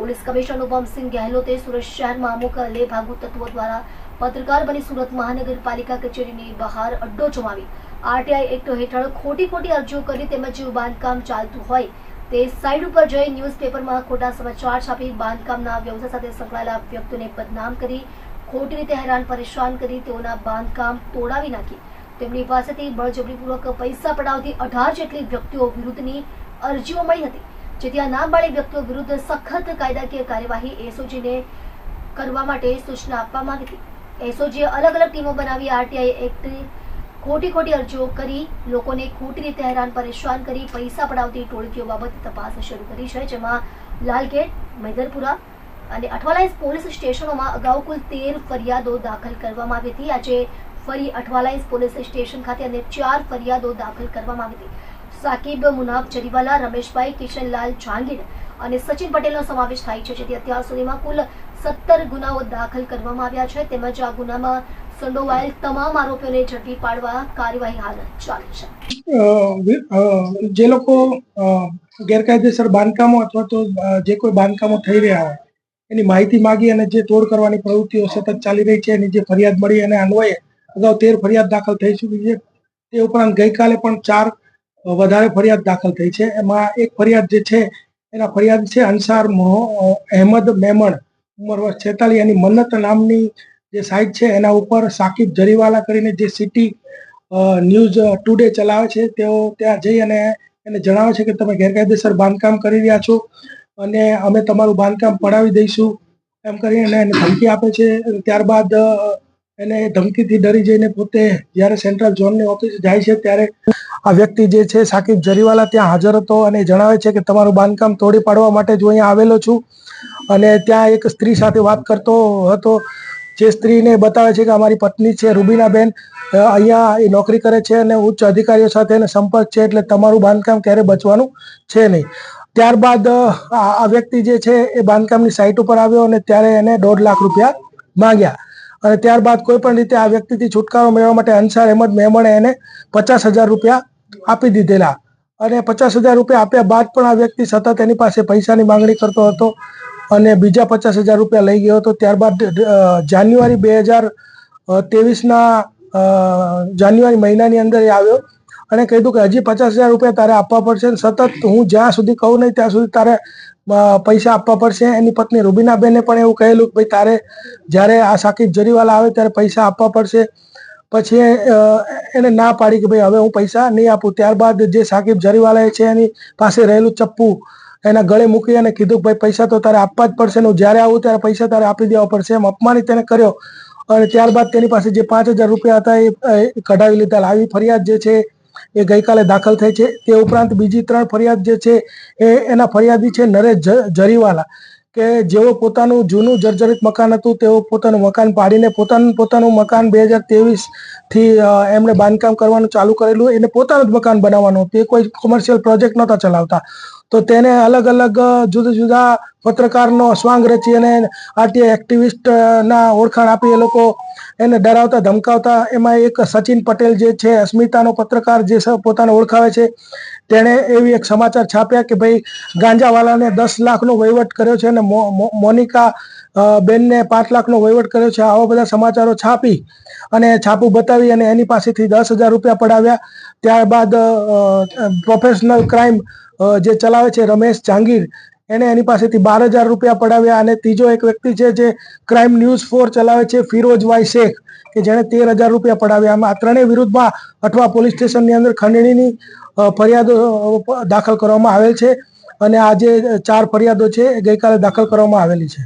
Police commissioner Anupamsinh ગહેલોતે સુરત શહેરમાં અમુક લેભાગુ તત્વો દ્વારા પત્રકાર બની સુરત મહાનગરપાલિકા કચેરીની બહાર અડ્ડો જમાવી. આરટીઆઈ એક્ટ હેઠળ ખોટી ખોટી અરજીઓ કરી તેમજ બાંધકામ ચાલતું હોય તે સાઇડ ઉપર જઈ ન્યૂઝપેપરમાં ખોટા સમાચાર છાપી બાંધકામના વ્યવસાય સાથે સંકળાયેલા વ્યક્તિઓને બદનામ કરી ખોટી રીતે હેરાન પરેશાન કરી તેઓના બાંધકામ તોડાવી નાખી. તેમની પાસેથી બળજબરીપૂર્વક પૈસા પડાવતી અઢાર જેટલી વ્યક્તિઓ વિરુદ્ધની અરજીઓ મળી હતી. જેથી આ નાબાળી વ્યક્તિઓ વિરુદ્ધ સખત કાયદાકીય કાર્યવાહી એસઓજીને કરવા માટે સૂચના આપવામાં આવી એસઓજીએ અલગ અલગ ટીમો બનાવી આરટીઆઈ એક્ટ ખોટી ખોટી અરજીઓ કરી, લોકોને ખોટી રીતે હેરાન પરેશાન કરી, પૈસા પડાવતી ટોળકીઓ બાબતે તપાસ શરૂ કરી છે, જેમાં લાલગેટ, મૈદરપુરા અને અઠવાલાઈસ પોલીસ સ્ટેશનોમાં અગાઉ કુલ તેર ફરિયાદો દાખલ કરવામાં આવી હતી. આજે ફરી અઠવાલાઈસ પોલીસ સ્ટેશન ખાતે અને ચાર ફરિયાદો દાખલ કરવામાં આવી હતી. સાકિબ મુનાફ, જરીવાલા, રમેશભાઈ, કિશનલાલ જહાંગીર અને સચિન પટેલનો સમાવેશ થાય છે. જેથી અત્યાર સુધીમાં કુલ સત્તર ગુનાઓ દાખલ કરવામાં આવ્યા છે. તેમજ આ ગુનામાં સંડોવાયેલ તમામ આરોપીઓને ઝડપી પાડવા કાર્યવાહી હાલ ચાલે છે. જે લોકો ગેરકાયદેસર બાંધકામો અથવા તો જે કોઈ બાંધકામો થઈ રહ્યા હોય, એની માહિતી માગી અને જે તોડ કરવાની પ્રવૃત્તિઓ સતત ચાલી રહી છે, એની જે ફરિયાદ મળી અને અન્વયે અગાઉ તેર ફરિયાદ દાખલ થઈ ચૂકી છે. તે ઉપરાંત ગઈકાલે પણ ચાર વધારે ફરિયાદ દાખલ થઈ છે. એમાં એક ફરિયાદ જે છે, એના ફરિયાદ છે અંસાર અહેમદ મેમણ, ઉંમર વર્ષ છેતાલીસ. એની મન્નત નામની જે સાઇટ છે, એના ઉપર સાકિબ જરીવાલા કરીને જે સિટી ન્યૂઝ ટુડે ચલાવે છે, તેઓ ત્યાં જઈ અને એને જણાવે છે કે તમે ગેરકાયદેસર બાંધકામ કરી રહ્યા છો અને અમે તમારું બાંધકામ પડાવી દઈશું, એમ કરીને એને ધમકી આપે છે. ત્યારબાદ એને ધમકીથી ડરી જઈને પોતે જ્યારે સેન્ટ્રલ ઝોનની ઓફિસ જાય છે, ત્યારે આ વ્યક્તિ જે છે, સાકિબ જરીવાલા ત્યાં હાજર હતો અને જણાવે છે કે તમારું બાંધકામ તોડી પાડવા માટે જ અહીંયા આવેલો છું. અને ત્યાં એક સ્ત્રી સાથે વાત કરતો હતો. જે સ્ત્રીને બતાવે છે કે અમારી પત્ની છે, રૂબીનાબેન. અહીંયા એ નોકરી કરે છે અને ઉચ્ચ અધિકારીઓ સાથે એને સંપર્ક છે, એટલે તમારું બાંધકામ ક્યારે બચવાનું છે નહીં. ત્યારબાદ આ આ વ્યક્તિ જે છે, એ બાંધકામની સાઇટ ઉપર આવ્યો અને ત્યારે એને દોઢ લાખ રૂપિયા માંગ્યા. અને ત્યારબાદ કોઈ પણ રીતે આ વ્યક્તિથી છુટકારો મેળવવા માટે અંસાર અહેમદ મેમણે એને પચાસ હજાર રૂપિયા આપી દીધેલા. અને પચાસ હજાર રૂપિયા આપ્યા બાદ પણ આ વ્યક્તિ સતત એની પાસે પૈસાની માંગણી કરતો હતો અને બીજા પચાસ હજાર રૂપિયા લઈ ગયો હતો. ત્યારબાદ જાન્યુઆરી બે હજાર ત્રેવીસના જાન્યુઆરી મહિનાની અંદર એ આવ્યો. અને કીધું કે હજી પચાસ હજાર રૂપિયા તારે આપવા પડશે સતત હું જ્યાં સુધી કહું નહીં ત્યાં સુધી તારે પૈસા આપવા પડશે. એની પત્ની રૂબીનાબેને પણ એવું કહેલું કે ભાઈ, તારે જ્યારે આ સાકિબ જરીવાલા આવે ત્યારે પૈસા આપવા પડશે. પછી એને ના પાડી કે ભાઈ, હવે હું પૈસા નહીં આપું. ત્યારબાદ જે સાકિબ જરીવાલા છે એની પાસે રહેલું ચપ્પુ એના ગળે મૂકી અને કીધું કે ભાઈ, પૈસા તો તારે આપવા જ પડશે હું જ્યારે આવું ત્યારે પૈસા તારે આપી દેવા પડશે. એમ અપમાનિત તેને કર્યો. અને ત્યારબાદ તેની પાસે જે પાંચ હજાર રૂપિયા હતા એ કઢાવી લીધા. આવી ફરિયાદ જે છે એ ગઈકાલે દાખલ થઈ છે. તે ઉપરાંત બીજી ત્રણ ફરિયાદ જે છે એ એના ફરિયાદી છે નરેશ જરીવાલા. કે જેઓ પોતાનું જૂનું જર્જરિત મકાન હતું, તેઓ પોતાનું મકાન પાડીને પોતાનું પોતાનું મકાન બે હજાર ત્રેવીસથી એમણે બાંધકામ કરવાનું ચાલુ કરેલું એને પોતાનું જ મકાન બનાવવાનું તે કોઈ કોમર્શિયલ પ્રોજેક્ટ નહોતા ચલાવતા. તો તેને અલગ અલગ જુદા જુદા પત્રકારનો સ્વાંગ રચી અને આરટીઆઈ એક્ટિવિસ્ટ ના ઓળખાણ આપી એ લોકો એને ડરાવતા, ધમકાવતા. એમાં એક સચિન પટેલ જે છે, અસ્મિતાનો પત્રકાર જે પોતાને ઓળખાવે છે તેણે એવી એક સમાચાર છાપ્યા કે ભાઈ, ગાંજાવાલાને દસ લાખનો વહીવટ કર્યો છે અને મોનિકા બેનને પાંચ લાખનો વહીવટ કર્યો છે. આવા બધા સમાચારો છાપી અને છાપું બતાવી અને એની પાસેથી દસ હજાર રૂપિયા પડાવ્યા. ત્યારબાદ પ્રોફેશનલ ક્રાઇમ જે ચલાવે છે રમેશ જાંગીર એને એની પાસેથી બાર હજાર રૂપિયા પડાવ્યા અને ત્રીજો એક વ્યક્તિ છે જે ક્રાઇમ ન્યૂઝ ફોર ચલાવે છે ફિરોજભાઈ શેખ. કે જેણે તેર હજાર રૂપિયા પડાવ્યા. આમાં આ ત્રણેય વિરુદ્ધમાં અઠવા પોલીસ સ્ટેશનની અંદર ખંડણીની ફરિયાદો દાખલ કરવામાં આવેલ છે. અને આજે ચાર ફરિયાદો છે ગઈકાલે દાખલ કરવામાં આવેલી છે.